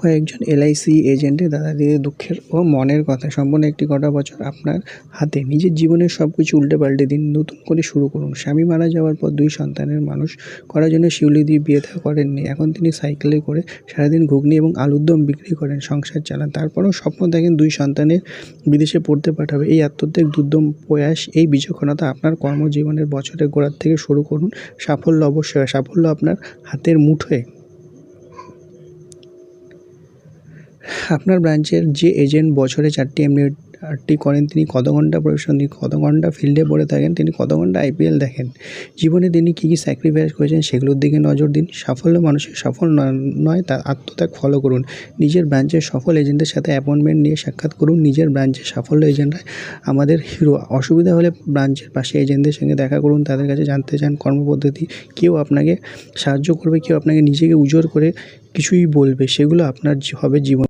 কয়েকজন এলআইসি এজেন্টের দাদা দিদির দুঃখের ও মনের কথা সম্পূর্ণ একটি কটা বছর আপনার হাতে। নিজের জীবনের সব কিছু উল্টে পাল্টে দিন নতুন করে শুরু করুন। স্বামী মারা যাওয়ার পর দুই সন্তানের মানুষ করার জন্য শিউলি দিয়ে বিয়ে থা করেননি। এখন তিনি সাইকেলে করে সারাদিন ঘুগনি এবং আলুর দম বিক্রি করেন, সংসার চালান। তারপরেও স্বপ্ন দেখেন দুই সন্তানের বিদেশে পড়তে পাঠাবে। এই আত্মত্যাগ, দুর্দম প্রয়াস, এই বিচক্ষণতা আপনার কর্মজীবনের বছরের গোড়ার থেকে শুরু করুন। সাফল্য অবশ্যই, সাফল্য আপনার হাতের মুঠোয়। আপনার ব্রাঞ্চের যে এজেন্ট বছরে চারটি এমনিটি করেন, তিনি কত ঘণ্টা পরিশ্রম তিনি কত ঘণ্টা ফিল্ডে পড়ে থাকেন, তিনি কত ঘণ্টা আইপিএল দেখেন? জীবনে তিনি কী কী স্যাক্রিফাইস করেছেন সেগুলোর দিকে নজর দিন। সাফল্য মানুষের সফল নয় তার আত্মত্যাগ ফলো করুন। নিজের ব্রাঞ্চের সফল এজেন্টের সাথে অ্যাপয়েন্টমেন্ট নিয়ে সাক্ষাৎ করুন। নিজের ব্রাঞ্চের সাফল্য এজেন্টরা আমাদের হিরো অসুবিধা হলে ব্রাঞ্চের পাশে এজেন্টদের সঙ্গে দেখা করুন, তাদের কাছে জানতে চান কর্মপদ্ধতি। কেউ আপনাকে সাহায্য করবে, কেউ আপনাকে নিজেকে উজোর করে কিছুই বলবে, সেগুলো আপনার হবে জীবন